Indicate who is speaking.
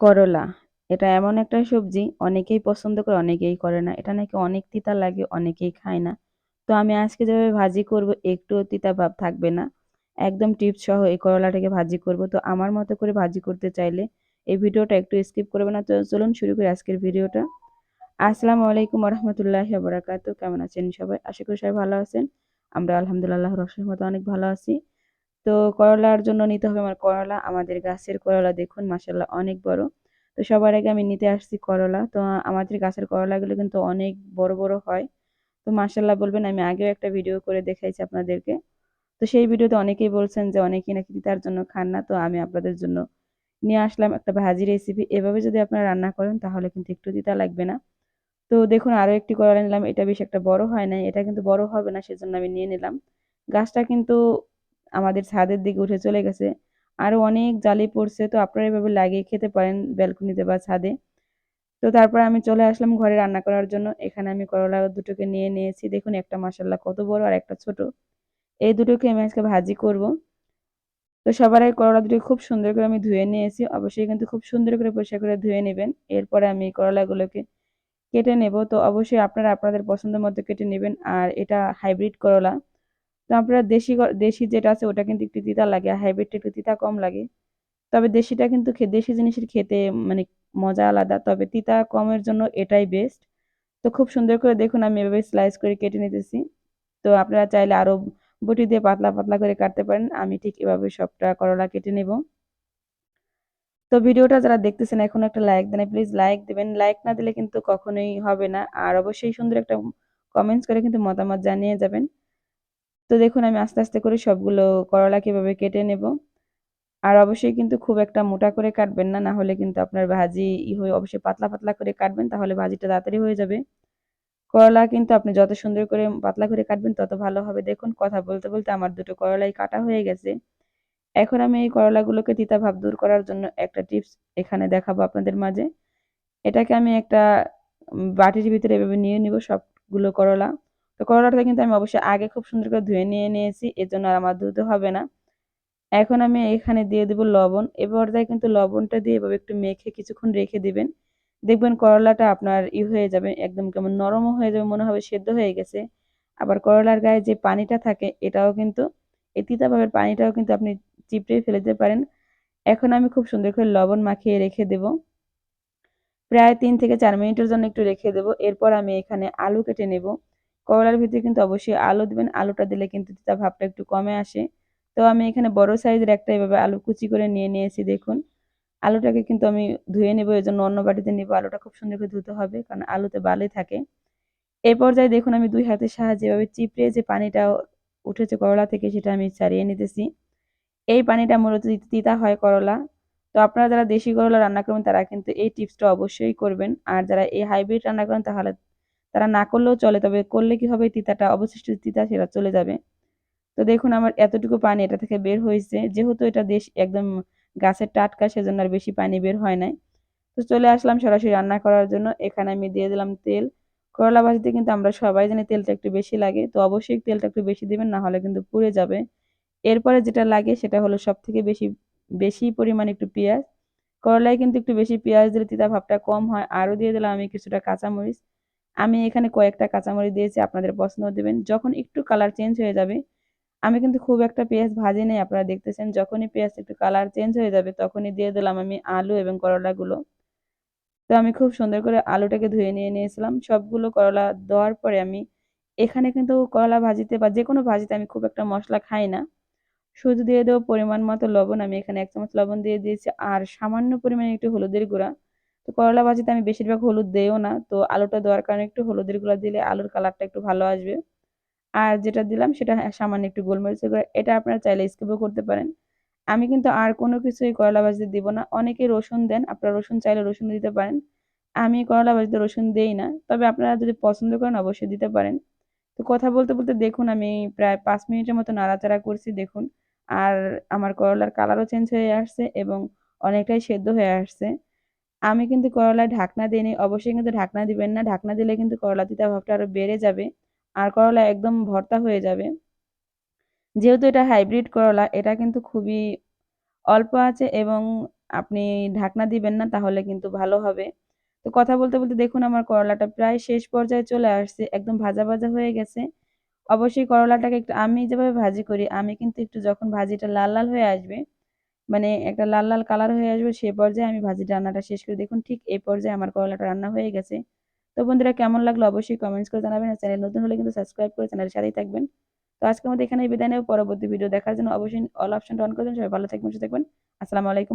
Speaker 1: করলা। এটা এমন একটা সবজি, অনেকেই পছন্দ করে, অনেকেই করে না। এটা নাকি অনেক তিতা লাগে, অনেকেই খায় না। তো আমি আজকে যেভাবে ভাজি করব একটু তিতা ভাব থাকবে না। একদম টিপস সহ এই করলাটাকে ভাজি করব। তো আমার মতো করে ভাজি করতে চাইলে এই ভিডিওটা একটু স্কিপ করবে না। তো চলুন শুরু করি আজকের ভিডিওটা। আসসালামু আলাইকুম রহমতুল্লাহ বরাকাতু কেমন আছেন সবাই? আশা করি সবাই ভালো আছেন। আমরা আলহামদুলিল্লাহ রসের মতো অনেক ভালো আছি। তো করলার জন্য নিতে হবে আমার করলা, আমাদের গাছের করলা দেখুন মাসাল্লাহ অনেক বড়। তো সবার আগে আমি নিতে আসছি করলা। তো আমাদের গাছের করলাগুলো কিন্তু অনেক বড় বড় হয়। তো মাসাল্লাহ বলবেন, আমি আগেও একটা ভিডিও করে দেখাইছি আপনাদেরকে। তো সেই ভিডিওতে অনেকেই বলছেন যে অনেকেই নাকি তার জন্য খান না। তো আমি আপনাদের জন্য নিয়ে আসলাম একটা ভাজি রেসিপি এভাবে যদি আপনারা রান্না করেন, তাহলে কিন্তু একটু তিতা লাগবে না। তো দেখুন, আরও একটি করলা নিলাম। এটা বেশ একটা বড় হয় না এটা কিন্তু বড় হবে না, সেজন্য আমি নিয়ে নিলাম। গাছটা কিন্তু আমাদের ছাদের দিকে উঠে চলে গেছে। আরও অনেক জালি পড়ছে, তো আপনারা এভাবে লাগিয়ে খেতে পারেন ব্যালকনিতে বা ছাদে। তো তারপর আমি চলে আসলাম ঘরে রান্না করার জন্য। এখানে আমি করলা দুটোকে নিয়ে নিয়েছি। দেখুন, একটা মাসাল্লাহ কত বড় আর একটা ছোট। এই দুটোকে আমি আজকে ভাজি করব। তো সবার আগে করলা দুটো খুব সুন্দর করে আমি ধুয়ে নিয়েছি। অবশ্যই কিন্তু খুব সুন্দর করে পরিষ্কার করে ধুয়ে নেবেন। এরপরে আমি করলাগুলোকে কেটে নেব। তো অবশ্যই আপনারা আপনাদের পছন্দ মতো কেটে নেবেন। আর এটা হাইব্রিড করলা। তো আপনারা দেশি দেশি যেটা আছে ওটা কিন্তু একটু তিতা লাগে আর হাইব্রিডটা একটু তিতা কম লাগে। তবে দেশিটা কিন্তু দেশি জিনিসের খেতে মানে মজা আলাদা, তবে তিতা কমের জন্য এটাই বেস্ট তো খুব সুন্দর করে দেখুন, আমি এভাবে স্লাইস করে কেটে নিতেছি। তো আপনারা চাইলে আরও বটি দিয়ে পাতলা পাতলা করে কাটতে পারেন, আমি ঠিক এভাবে সবটা করলা কেটে নেব। তো ভিডিওটা যারা দেখতেছেন, এখন একটা লাইক দেন প্লিজ লাইক দেবেন। লাইক না দিলে কিন্তু কখনোই হবে না। আর অবশ্যই সুন্দর একটা কমেন্টস করে কিন্তু মতামত জানিয়ে যাবেন। তো দেখুন, আমি আস্তে আস্তে করে সবগুলো করলা কীভাবে কেটে নেব। আর অবশ্যই কিন্তু খুব একটা মোটা করে কাটবেন না না হলে কিন্তু আপনার ভাজি ই হয়ে অবশ্যই পাতলা পাতলা করে কাটবেন, তাহলে ভাজিটা তাড়াতাড়ি হয়ে যাবে। করলা কিন্তু আপনি যত সুন্দর করে পাতলা করে কাটবেন, তত ভালো হবে। দেখুন, কথা বলতে বলতে আমার দুটো করলাই কাটা হয়ে গেছে। এখন আমি এই করলাগুলোকে তিতা ভাব দূর করার জন্য একটা টিপস এখানে দেখাবো আপনাদের মাঝে। এটাকে আমি একটা বাটির ভিতরে এভাবে নিয়ে নিব সবগুলো করলা। তো করলাটা কিন্তু আমি অবশ্যই আগে খুব সুন্দর করে ধুয়ে নিয়ে নিয়েছি, এর জন্য আর আমার ধুতে হবে না। এখন আমি এখানে দিয়ে দেব লবণ, এ পর্যায়ে কিন্তু লবণটা দিয়ে এভাবে একটু মেখে কিছুক্ষণ রেখে দিবেন। দেখবেন করলাটা আপনার ই হয়ে যাবে, একদম কেমন নরমও হয়ে যাবে, মনে হবে সেদ্ধ হয়ে গেছে। আবার করলার গায়ে যে পানিটা থাকে, এটাও কিন্তু, এই তিতাভাবের পানিটাও কিন্তু আপনি চিপড়ে ফেলে দিতে পারেন। এখন আমি খুব সুন্দর করে লবণ মাখিয়ে রেখে দেব। প্রায় তিন থেকে চার মিনিটের জন্য একটু রেখে দেব। এরপর আমি এখানে আলু কেটে নেব। করলার ভিতরে কিন্তু অবশ্যই আলু দেবেন। আলুটা দিলে কিন্তু তিতা ভাবটা একটু কমে আসে। তো আমি এখানে বড় সাইজের একটা এভাবে আলু কুচি করে নিয়ে নিয়েছি, দেখুন। আলুটাকে কিন্তু আমি ধুয়ে নেব এই জন্য অন্য বাটিতে নেব। আলুটা খুব সুন্দর করে ধুতে হবে, কারণ আলুতে বালি থাকে। এই পর্যায়ে দেখুন, আমি দুই হাতের সাহায্যে এভাবে চিপড়ে যে পানিটা উঠেছে করলা থেকে, সেটা আমি ছাড়িয়ে নিতেছি। এই পানিটা মূলত তিতা হয় করলা। তো আপনারা যারা দেশি করলা রান্না করবেন, তারা কিন্তু এই টিপসটা অবশ্যই করবেন। আর যারা এই হাইব্রিড রান্না করেন, তাহলে তারা না করলেও চলে, তবে করলে কি হবে? তিতাটা, অবশিষ্ট তিতা সেটা চলে যাবে। তো দেখুন আমার এতটুকু পানি এটা থেকে বের হয়েছে। যেহেতু এটা দেশ একদম গাছের টাটকা, সেজন্য আর বেশি পানি বের হয় নাই। তো চলে আসলাম সরাসরি রান্না করার জন্য। এখানে আমি দিয়ে দিলাম তেল। করলা ভাজিতে কিন্তু আমরা সবাই জানি তেলটা একটু বেশি লাগে। তো অবশ্যই তেলটা একটু বেশি দিবেন, না হলে কিন্তু পুড়ে যাবে। এরপরে যেটা লাগে সেটা হলো সব থেকে বেশি বেশি পরিমাণ একটু পেঁয়াজ। করলায় কিন্তু একটু বেশি পেঁয়াজ দিলে তিতা ভাবটা কম হয়। আরও দিয়ে দিলাম আমি কিছুটা কাঁচামরিচ। আমি এখানে কয়েকটা কাঁচামরিচ দিয়েছি, আপনাদের পছন্দ দেবেন। যখন একটু কালার চেঞ্জ হয়ে যাবে, আমি কিন্তু খুব একটা পেঁয়াজ ভাজি নেই, আপনারা দেখতেছেন, যখনই পেঁয়াজ একটু কালার চেঞ্জ হয়ে যাবে, তখনই দিয়ে দিলাম আমি আলু এবং করলাগুলো। তো আমি খুব সুন্দর করে আলুটাকে ধুয়ে নিয়ে নিয়েছিলাম। সবগুলো করলা দেওয়ার পরে আমি এখানে কিন্তু করলা ভাজিতে বা যে কোনো ভাজিতে আমি খুব একটা মশলা খাই না। শুধু দিয়ে দেবো পরিমাণ মতো লবণ, আমি এখানে এক চামচ লবণ দিয়ে দিয়েছি, আর সামান্য পরিমাণে একটু হলুদের গুঁড়া। তো করলা ভাজিতে আমি বেশিরভাগ হলুদ দেও না, তো আলুটা দেওয়ার কারণে একটু হলুদের গুঁড়া দিলে আলুর কালারটা একটু ভালো আসবে। আর যেটা দিলাম সেটা সামান্য একটু গোলমরিচের গুঁড়া, এটা আপনারা চাইলে স্কিপও করতে পারেন। আমি কিন্তু আর কোনো কিছুই করলা ভাজিতে দিব না, অনেকে রসুন দেন, আপনারা রসুন চাইলে রসুন দিতে পারেন। আমি করলা ভাজিতে রসুন দেই না, তবে আপনারা যদি পছন্দ করেন অবশ্যই দিতে পারেন। তো কথা বলতে বলতে দেখুন, আমি প্রায় পাঁচ মিনিটের মতো নাড়াচাড়া করছি, দেখুন। আর আমার করলার কালারও চেঞ্জ হয়ে আসছে এবং অনেকটাই সেদ্ধ হয়ে আসছে। আমি কিন্তু করলায় ঢাকনা দিইনি, অবশ্যই কিন্তু ঢাকনা দিবেন না। ঢাকনা দিলে কিন্তু করলা তিতা ভাবটা আরও বেড়ে যাবে আর করলা একদম ভর্তা হয়ে যাবে। যেহেতু এটা হাইব্রিড করলা, এটা কিন্তু খুবই অল্প আছে এবং আপনি ঢাকনা দিবেন না তাহলে কিন্তু ভালো হবে। তো কথা বলতে বলতে দেখুন আমার করলাটা প্রায় শেষ পর্যায়ে চলে আসছে, একদম ভাজা ভাজা হয়ে গেছে। অবশ্যই করলাটাকে একটু আমি যেভাবে ভাজি করি, আমি কিন্তু একটু যখন ভাজিটা লাল লাল হয়ে আসবে মানে একটা লাল লাল কালার হয়ে আসবে সে পর্যায়ে আমি ভাজি রান্নাটা শেষ করে দেখুন ঠিক এই পর্যায়ে আমার করলাটা রান্না হয়ে গেছে। তো বন্ধুরা কেমন লাগল অবশ্যই কমেন্টস করে জানাবেন আর চ্যানেল নতুন হলে কিন্তু সাবস্ক্রাইব করে চ্যানেলের সাথেই থাকবেন। তো আজকের মধ্যে এখানে বিদায় নেব। পরবর্তী ভিডিও দেখার জন্য অবশ্যই অল অপশন অন করে সবাই ভালো থাকবেন, সুস্থ থাকবেন। আসসালামু আলাইকুম।